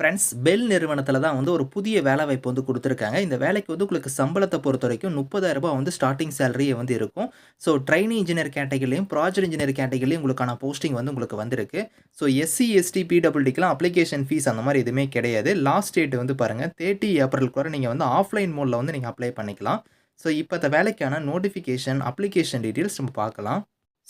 Friends bell நிறுவனத்தில் தான் வந்து ஒரு புதிய வேலைவாய்ப்பு வந்து கொடுத்துருக்காங்க. இந்த வேலைக்கு வந்து உங்களுக்கு சம்பளத்தை பொறுத்த வரைக்கும் முப்பதாயிரரூபா ரூபாய் வந்து ஸ்டார்டிங் சேலரியே வந்து இருக்கும். ஸோ ட்ரைனிங் இன்ஜினியர் கேட்டகிரிலையும் ப்ராஜெக்ட் இன்ஜினியர் கேட்டகிரிலையும் உங்களுக்கான போஸ்டிங் வந்து உங்களுக்கு வந்திருக்கு. ஸோ எஸ்சி எஸ்டி பிடபிள்டிக்கெலாம் அப்ளிகேஷன் ஃபீஸ் அந்த மாதிரி எதுவுமே கிடையாது. லாஸ்ட் டேட் வந்து பாருங்கள் தேர்ட்டி ஏப்ரல் வரை நீங்கள் வந்து ஆஃப்லைன் மோடில் வந்து நீங்கள் அப்ளை பண்ணிக்கலாம். ஸோ இப்போ இந்த வேலைக்கான நோட்டிஃபிகேஷன் அப்ளிகேஷன் டீட்டெயில்ஸ் நம்ம பார்க்கலாம்.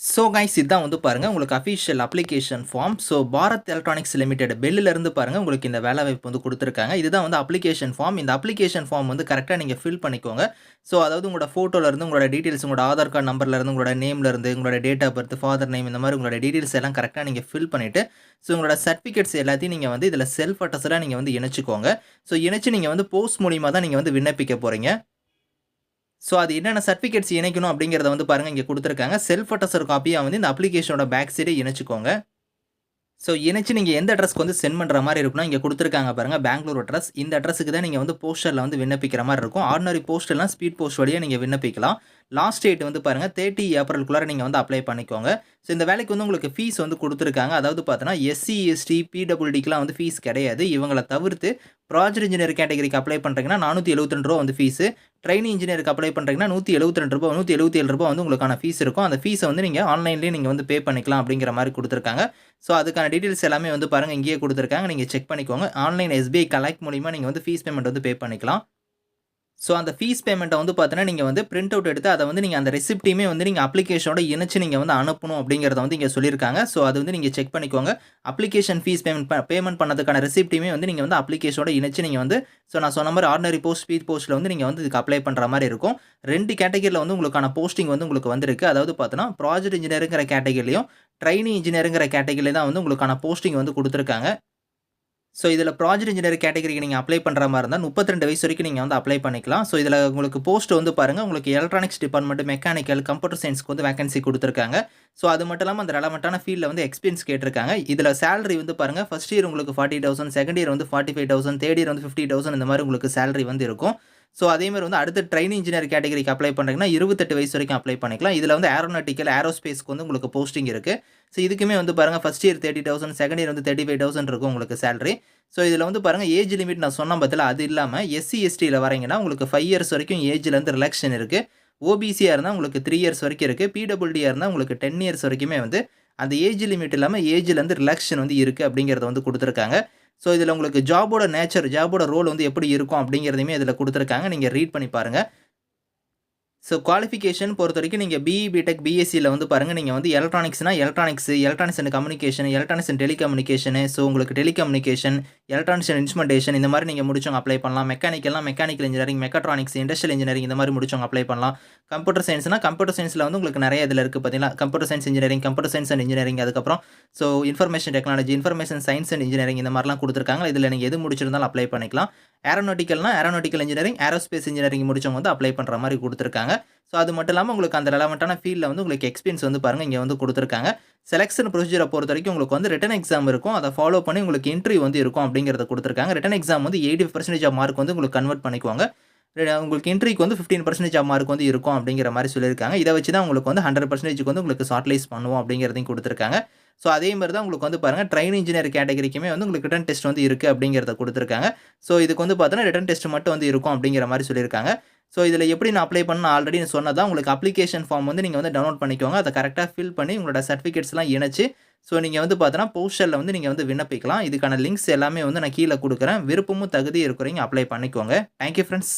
ஸோ கைஸ் இதுதான் வந்து பாருங்கள் உங்களுக்கு official application form so Bharat Electronics Limited பெல்லிலிருந்து பாருங்கள் உங்களுக்கு இந்த வேலை வாய்ப்பு வந்து கொடுத்துருக்காங்க. இதுதான் வந்து அப்ளிகேஷன் ஃபார்ம் இந்த அப்ளிகேஷன் ஃபார்ம் வந்து கரெக்டாக நீங்கள் ஃபில் பண்ணிக்கோங்க. ஸோ அதாவது உங்களோட ஃபோட்டோலேருந்து உங்களோட டீட்டெயில்ஸ் உங்களோட ஆதார் கார்டு நம்பர்லேருந்து உங்களோட நேம்லேருந்து உங்களோட date of birth father name இந்த மாதிரி உங்களோட டீட்டெயில்ஸ் எல்லாம் கரெக்டாக நீங்கள் ஃபில் பண்ணிவிட்டு ஸோ உங்களோட சர்டிஃபிகேட்ஸ் எல்லாத்தையும் நீங்கள் வந்து இதில் செல்ஃப் அட்டஸ்டாக நீங்கள் வந்து இணைச்சிக்கோங்க. ஸோ இணைச்சி நீங்கள் வந்து போஸ்ட் மூலியமாக தான் நீங்கள் வந்து விண்ணப்பிக்க போகிறீங்க ஸோ அது என்னென்ன சர்டிஃபிகேட்ஸ் இணைக்கணும் அப்படிங்கிறத வந்து பாருங்கள் இங்கே கொடுத்துருக்காங்க. செல்ஃப் அட்ரஸர் காப்பியாக வந்து இந்த அப்ளிகேஷனோட பேக் சைடே இணைச்சிக்கோங்க. ஸோ இணைச்சு நீங்கள் எந்த அட்ரஸ்க்கு வந்து சென்ட் பண்ணுற மாதிரி இருக்குன்னா இங்கே கொடுத்துருக்காங்க பாருங்கள் பெங்களூர் அட்ரஸ் இந்த அட்ரஸுக்கு தான் நீங்கள் வந்து போஸ்டரில் வந்து விண்ணப்பிக்கிற மாதிரி இருக்கும். ஆர்டினரி போஸ்டெல்லாம் ஸ்பீட் போஸ்ட் வழியாக நீங்கள் விண்ணப்பிக்கலாம். லாஸ்ட் டேட் வந்து பாருங்கள் தேர்ட்டி ஏப்ரலுக்குள்ளார நீங்கள் வந்து அப்ளை பண்ணிக்கோங்க. ஸோ இந்த வேலைக்கு வந்து உங்களுக்கு ஃபீஸ் வந்து கொடுத்துருக்காங்க. அதாவது பார்த்தோன்னா எஸ்சி எஸ்டி பிடபிள்யூடிக்கெலாம் வந்து ஃபீஸ் கிடையாது. இவங்களை தவிர்த்து ப்ராஜெக்ட் இன்ஜினியர் கேட்டகரிக்கு அப்ளை பண்ணுறீங்கன்னா நானூற்றி எழுபத்தி ரூபா வந்து ஃபீஸு ட்ரைனிங் இன்ஜினியருக்கு அப்ளை பண்ணுறீங்கன்னா நூற்றி எழுபத்தி ரெண்டு ரூபா நூற்றி எழுபத்தி ஏழு ரூபா வந்து உங்களுக்கான ஃபீஸ் இருக்கும். அந்த ஃபீஸை வந்து நீங்கள் ஆன்லைன்லேயே நீங்கள் வந்து பே பண்ணிக்கலாம் அப்படிங்கிற மாதிரி கொடுத்துருக்காங்க. ஸோ அதுக்கான டீட்டெயில்ஸ் எல்லாமே வந்து பாருங்கள் இங்கேயே கொடுத்துருக்காங்க. நீங்கள் செக் பண்ணிக்கோங்க. ஆன்லைன் எஸ்பிஐ கலெக்ட் மூலிமா நீங்கள் வந்து ஃபீஸ் பேமெண்ட் வந்து பே பண்ணிக்கலாம். ஸோ அந்த ஃபீஸ் பேமெண்ட்டை வந்து பார்த்தீங்கன்னா நீங்கள் வந்து பிரிண்ட் அவுட் எடுத்து அதை வந்து நீங்கள் அந்த ரெசிப்டியுமே வந்து நீங்கள் அப்ளிகேஷனோட இணைச்சு நீங்கள் வந்து அனுப்பணும் அப்படிங்கிறத வந்து இங்கே சொல்லியிருக்காங்க. ஸோ அது வந்து நீங்கள் செக் பண்ணிக்கோங்க. அப்ளிகேஷன் ஃபீஸ் பேமெண்ட் பேமெண்ட் பண்ணதுக்கான ரெசிப்டியுமே வந்து நீங்கள் வந்து அப்ளிகேஷனோட இணைச்சு நீங்கள் வந்து ஸோ நான் சொன்ன மாதிரி ஆர்டினரி போஸ்ட் ஸ்பீட் போஸ்ட்டில் வந்து நீங்கள் வந்து இதுக்கு அப்ளை பண்ணுற மாதிரி இருக்கும். ரெண்டு கேட்டகரியில் வந்து உங்களுக்கான போஸ்டிங் வந்து உங்களுக்கு வந்திருக்கு. அதாவது பார்த்தோன்னா ப்ராஜெக்ட் இன்ஜினியருங்கிற கேட்டகரிலையும் ட்ரைனிங் இன்ஜினியருங்கிற கேட்டகரியில் தான் வந்து உங்களுக்கான போஸ்டிங் வந்து கொடுத்துருக்காங்க. ஸோ இதில் ப்ராஜெக்ட் இன்ஜினியர் கேட்டகரிக்கு நீங்கள் அப்ளை பண்ணுற மாதிரி இருந்தால் முப்பத்தி ரெண்டு வயசு வரைக்கும் நீங்கள் வந்து அப்ளை பண்ணிக்கலாம். ஸோ இதில் உங்களுக்கு போஸ்ட் வந்து பாருங்கள் உங்களுக்கு எலக்ட்ரானிக்ஸ் டிபார்ட்மெண்ட் மெக்கானிக்கல் கம்ப்யூட்டர் சயின்ஸ்க்கு வந்து வேகன்சி கொடுத்துருக்காங்க. ஸோ அது மட்டும் இல்லாமல் அந்த ரெலவெண்ட்டான ஃபீல்டில் வந்து எக்ஸ்பீரியன்ஸ் கேட்டிருக்காங்க. இதில் சேலரி வந்து பாருங்கள் ஃபஸ்ட் இயர் உங்களுக்கு ஃபார்ட்டி தௌசண்ட் செகண்ட் இயர் வந்து forty five thousand third year வந்து ஃபிஃப்டி தௌசண்ட் இந்த மாதிரி உங்களுக்கு சேலரி வந்து இருக்கும். ஸோ அதேமாதிரி வந்து அடுத்த ட்ரெயின் இன்ஜினியர் கேட்டகரிக்கு அப்ளை பண்ணுறீங்கன்னா இருபத்தெட்டு வயசு வரைக்கும் அப்ளை பண்ணிக்கலாம். இதில் வந்து ஏரோநாட்டிக்கல் ஏரோஸ்பேஸ்க்கு வந்து உங்களுக்கு போஸ்டிங் இருக்குது ஸோ இதுக்குமே வந்து பாருங்கள் first year thirty thousand second year வந்து தேர்ட்டி ஃபைவ் தௌசண்ட் இருக்கும் உங்களுக்கு சேலரி ஸோ இதில் வந்து பாருங்கள் ஏஜ் லிமிட் நான் சொன்ன பற்றில அது இல்லாமல் எஸ்சி எஸ்டியில் வரீங்கன்னா உங்களுக்கு ஃபைவ் இயர்ஸ் வரைக்கும் ஏஜ்லேருந்து ரிலாக்ஷன் இருக்குது ஓபிசியாக இருந்தால் உங்களுக்கு த்ரீ இயர்ஸ் வரைக்கும் இருக்குது பிடபிள்டியாக இருந்தால் உங்களுக்கு டென் இயர்ஸ் வரைக்குமே வந்து அந்த ஏஜ் லிமிட் இல்லாமல் ஏஜ்லேருந்து ரிலாக்ஷன் வந்து இருக்குது அப்படிங்கிறத வந்து கொடுத்துருக்காங்க. ஸோ இதில் உங்களுக்கு ஜாபோட நேச்சர் ஜாபோட ரோல் வந்து எப்படி இருக்கும் அப்படிங்கிறதையுமே இதில் கொடுத்துருக்காங்க. நீங்கள் ரீட் பண்ணி பாருங்கள் ஸோ குவாலிஃபிகேஷன் பொறுத்த வரைக்கும் நீங்கள் பிஇ பிடெக் பிஎஸ்சியில் வந்து பாருங்கள் நீங்கள் வந்து எலக்ட்ரானிக்ஸ்னால் electronics electronics and communication electronics and telecommunication so உங்களுக்கு டெலிகம்யூனிகேஷன் எலக்ட்ரானிக்ஸ் அண்ட் இன்ஸ்ட்ருமெண்டேஷன் இந்த மாதிரி நீங்கள் முடிச்சவங்க அப்ளை பண்ணலாம். மெக்கானிக்கல்லாம் mechanical engineering mechatronics industrial engineering இந்த மாதிரி முடிச்சவங்க அப்ளை பண்ணலாம். கம்ப்யூட்டர் சயின்ஸ்னா கம்ப்யூட்டர் சயின்ஸில் வந்து உங்களுக்கு நிறைய இதில் இருக்குது பார்த்தீங்கன்னா computer science engineering computer science and engineering அதுக்கப்புறம் so information technology information science and engineering இந்த மாதிரிலாம் கொடுத்துருக்காங்க. இதில் நீங்கள் எது முடிச்சிருந்தாலும் அப்ளை பண்ணிக்கலாம். ஏரோநாட்டிக்கல்னா ஏரோனாட்டிக்கல் இன்ஜினியரிங் ஏரோஸ்பேஸ் இன்ஜினியரிங் முடிச்சவங்க வந்து அப்ளை பண்ணுற மாதிரி கொடுத்துருக்காங்க. ஸோ அது மட்டும் இல்லாமல் உங்களுக்கு அந்த ரெலவெண்ட்டான ஃபீல்டில் வந்து உங்களுக்கு எக்ஸ்பீரியன்ஸ் வந்து பாருங்கள் இங்கே வந்து கொடுத்துருக்காங்க. செலெக்ஷன் ப்ரொசீஜரை பொறுத்த வரைக்கும் உங்களுக்கு வந்து ரிட்டன் எக்ஸாம் இருக்கும். அதை ஃபாலோ பண்ணி உங்களுக்கு இன்ட்ரி வந்து இருக்கும் அப்படிங்கிறத கொடுத்துருக்காங்க. ரிட்டன் எக்ஸாம் வந்து எயிட்டி பர்சன்டேஜ் ஆஃப் மார்க் வந்து உங்களுக்கு கன்வெர்ட் பண்ணிக்குவாங்க. உங்களுக்கு இன்ட்ரிக்கு வந்து ஃபிஃப்டீன் பர்சன்டேஜ் ஆஃப் மார்க் வந்து இருக்கும் அப்படிங்கிற மாதிரி சொல்லியிருக்காங்க. இதை வச்சு தான் உங்களுக்கு வந்து ஹண்ட்ரட் பர்சன்டேஜ்க்கு வந்து உங்களுக்கு ஷார்ட்லைஸ் பண்ணுவோம் அப்படிங்கிறதையும் கொடுத்துருக்காங்க. ஸோ அதே மாதிரி தான் உங்களுக்கு வந்து பாருங்கள் ட்ரெயின் இன்ஜினியர் கேட்டகரிக்குமே வந்து உங்களுக்கு ரிட்டன் டெஸ்ட் வந்து இருக்குது அப்படிங்கிறத கொடுத்துருக்காங்க. ஸோ இதுக்கு வந்து பார்த்தோன்னா ரிட்டன் டெஸ்ட் மட்டும் வந்து இருக்கும் அப்படிங்கிற மாதிரி சொல்லியிருக்காங்க. ஸோ இதில் எப்படி நான் அப்ளை பண்ண ஆல்ரெடி சொன்னதான் உங்களுக்கு அப்ளிகேஷன் ஃபார்ம் வந்து நீங்கள் வந்து டவுன்லோட் பண்ணிக்கோங்க. அதை கரெக்டாக ஃபில் பண்ணி உங்களோட சர்டிஃபிகேட்ஸ்லாம் இணைச்சு ஸோ நீங்கள் வந்து பார்த்தோன்னா போஸ்டரில் வந்து நீங்கள் வந்து விண்ணப்பிக்கலாம். இதுக்கான லிங்க்ஸ் எல்லாமே வந்து நான் கீழே கொடுக்குறேன். விருப்பமும் தகுதி இருக்கிறீங்க அப்ளை பண்ணிக்கோங்க. Thank you friends